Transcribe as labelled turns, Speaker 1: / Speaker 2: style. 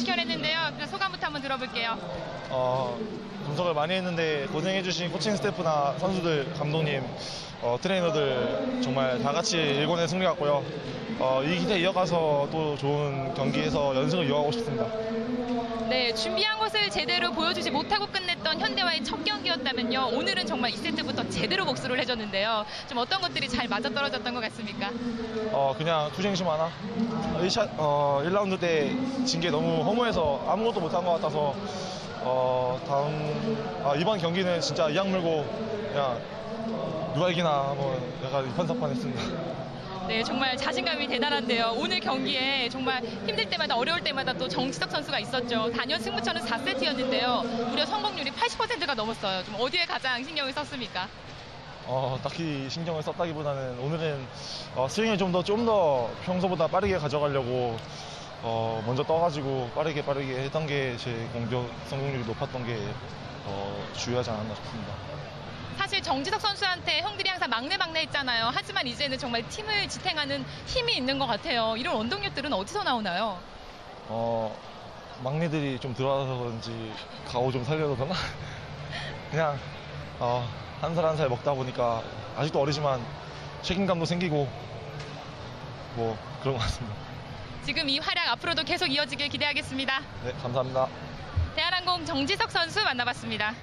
Speaker 1: 지켜냈는데요. 그냥 소감부터 한번 들어볼게요.
Speaker 2: 어, 분석을 많이 했는데 고생해주신 코칭 스태프나 선수들, 감독님, 어, 트레이너들 정말 다 같이 일본의 승리 같고요. 어, 이 기세 이어가서 또 좋은 경기에서 연승을 이어가고 싶습니다.
Speaker 1: 네, 준비한 것을 제대로 보여주지 못하고 끝냈던 현대와의 첫 경기였다면요. 오늘은 정말 2세트부터 제대로 복수를 해줬는데요. 좀 어떤 것들이 잘 맞아떨어졌던 것 같습니까?
Speaker 2: 어, 그냥 투쟁심 하나. 1차, 어, 1라운드 때 진 게 너무 허무해서 아무것도 못한 것 같아서 어, 다음 아, 이번 경기는 진짜 이악 물고 그냥 누가 이기나 한번 약간 이판사판 했습니다.
Speaker 1: 네, 정말 자신감이 대단한데요. 오늘 경기에 정말 힘들 때마다 어려울 때마다 또 정지석 선수가 있었죠. 단연 승부처는 4세트였는데요. 무려 성공률이 80%가 넘었어요. 좀 어디에 가장 신경을 썼습니까?
Speaker 2: 어, 딱히 신경을 썼다기보다는 오늘은 어, 스윙을 좀 더 좀 더 평소보다 빠르게 가져가려고 어, 먼저 떠가지고 빠르게 빠르게 했던 게 제 공격 성공률이 높았던 게 어, 주요하지 않았나 싶습니다.
Speaker 1: 정지석 선수한테 형들이 항상 막내 막내 했잖아요. 하지만 이제는 정말 팀을 지탱하는 힘이 있는 것 같아요. 이런 원동력들은 어디서 나오나요?
Speaker 2: 어, 막내들이 좀 들어와서 그런지 가오 좀 살려도 되나? 그냥 어, 한 살 한 살 먹다 보니까 아직도 어리지만 책임감도 생기고 뭐 그런 것 같습니다.
Speaker 1: 지금 이 활약 앞으로도 계속 이어지길 기대하겠습니다.
Speaker 2: 네, 감사합니다.
Speaker 1: 대한항공 정지석 선수 만나봤습니다.